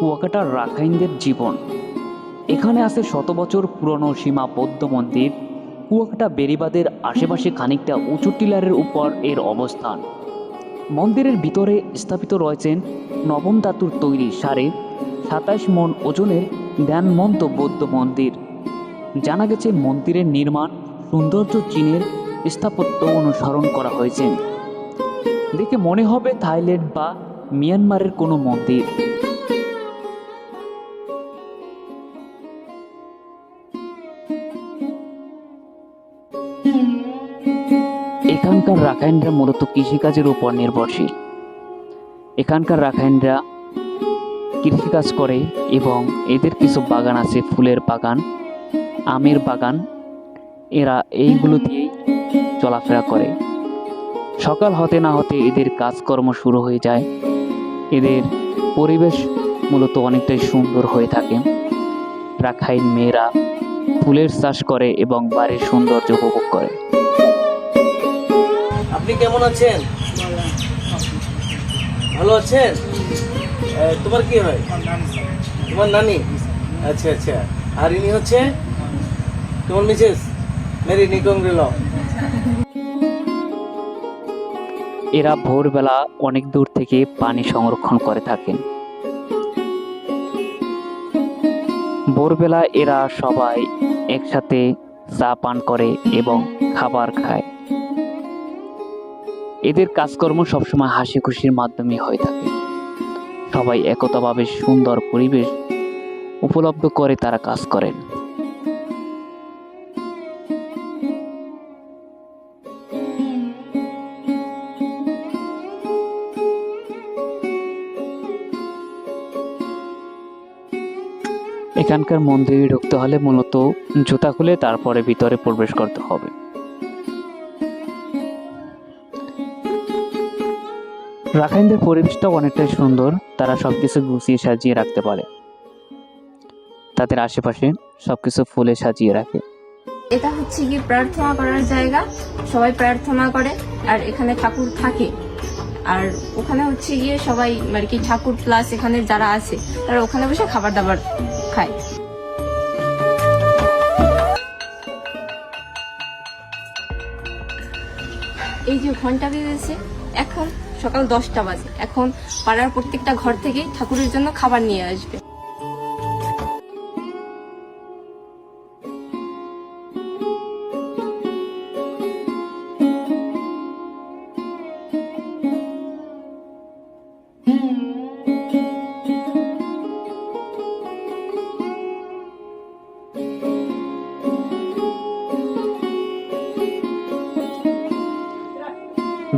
কুয়াকাটার রাখাইনদের জীবন। এখানে আছে শত বছর পুরনো সীমা বৌদ্ধ মন্দির। কুয়াকাটা বেরিবাদের আশেপাশে খানিকটা উঁচু টিলারের উপর এর অবস্থান। মন্দিরের ভিতরে স্থাপিত রয়েছেন নবম ধাতুর তৈরি সাড়ে সাতাশ মন ওজনের ধ্যানমন্ত বৌদ্ধ মন্দির। জানা গেছে মন্দিরের নির্মাণ, সৌন্দর্য চীনের স্থাপত্য অনুসরণ করা হয়েছে। দেখে মনে হবে থাইল্যান্ড বা মিয়ানমারের কোনো মন্দির। এখানকার রাখাইনরা মূলত কৃষিকাজের উপর নির্ভরশীল। এখানকার রাখাইনরা কৃষিকাজ করে এবং এদের কিছু বাগান আছে, ফুলের বাগান, আমের বাগান। এরা এইগুলো দিয়েই চলাফেরা করে। সকাল হতে না হতে এদের কাজকর্ম শুরু হয়ে যায়। এদের পরিবেশ মূলত অনেকটাই সুন্দর হয়ে থাকে। রাখাইন মেয়েরা ফুলের চাষ করে এবং বাড়ির সৌন্দর্য উপভোগ করে। আপনি কেমন আছেন? ভালো আছেন? তোমার কি হয়? তোমার নানি? আচ্ছা আচ্ছা। আর ইনি হচ্ছে? তোমার মিসেস? মেরি নিকংগ্রিল এরা ভোরবেলা অনেক দূর থেকে পানি সংরক্ষণ করে থাকেন। ভোরবেলা এরা সবাই একসাথে চা পান করে এবং খাবার খায়। এদের কাজকর্ম সবসময় হাসি খুশির মাধ্যমে হয়ে থাকে। সবাই একতাভাবে সুন্দর পরিবেশ উপলব্ধ করে তারা কাজ করেন। এখানকার মন্দিরে ঢুকতে হলে মূলত জুতা খুলে তারপরে ভিতরে প্রবেশ করতে হবে। রাখাইনদের পরিবেশটা অনেকটাই সুন্দর, তারা সব কিছু গুছিয়ে সাজিয়ে রাখতে পারে। তাদের আশেপাশে সবকিছু ফুলে সাজিয়ে রাখে। এটা হচ্ছে কি প্রার্থনা করার জায়গা। সবাই প্রার্থনা করে, আর এখানে ঠাকুর থাকে। আর ওখানে হচ্ছে গিয়ে সবাই আর কি ঠাকুর প্লাস এখানে যারা আছে, তারা ওখানে বসে খাবার দাবার খায়। এই যে ঘণ্টা বেজেছে, এখন সকাল দশটা বাজে। এখন পাড়ার প্রত্যেকটা ঘর থেকেই ঠাকুরের জন্য খাবার নিয়ে আসবে।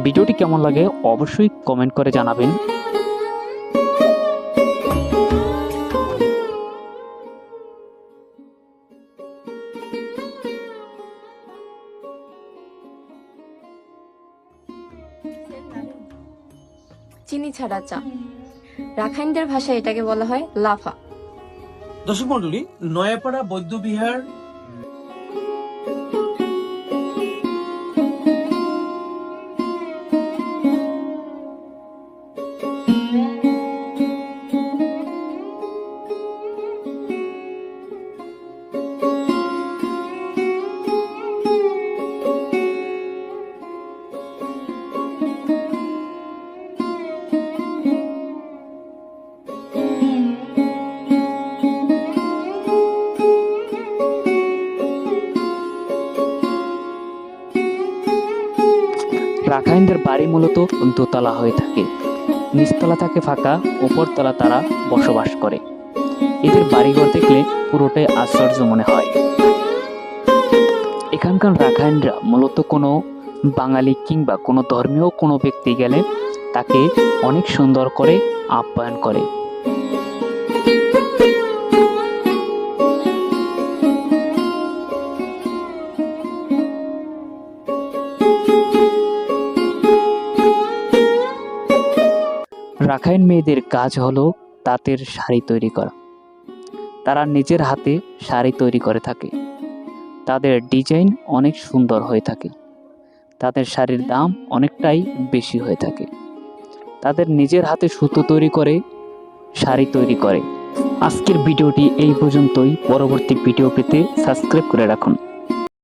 ভিডিওটি কেমন লাগে অবশ্যই কমেন্ট করে জানাবেন। চিনি ছাড়া চা। রাখাইনদের ভাষায় এটাকে বলা হয় লাফা। দর্শক মন্ডলী নয়াপাড়া বৌদ্ধবিহার রাখাইনদের বাড়ি মূলত দোতলা হয়ে থাকে। নিচতলা থাকে ফাঁকা ওপরতলা তারা বসবাস করে। এদের বাড়িঘর দেখলে পুরোটাই আশ্চর্য মনে হয়। এখানকার রাখাইনরা মূলত কোনো বাঙালি কিংবা কোনো ধর্মীয় কোনো ব্যক্তি গেলে তাকে অনেক সুন্দর করে আপ্যায়ন করে। রাখাইন মেয়েদের কাজ হলো তাঁতের শাড়ি তৈরি করা। তারা নিজের হাতে শাড়ি তৈরি করে থাকে। তাদের ডিজাইন অনেক সুন্দর হয়ে থাকে। তাদের শাড়ির দাম অনেকটাই বেশি হয়ে থাকে। তাদের নিজের হাতে সুতো তৈরি করে, শাড়ি তৈরি করে। আজকের ভিডিওটি এই পর্যন্তই। পরবর্তী ভিডিও পেতে সাবস্ক্রাইব করে রাখুন।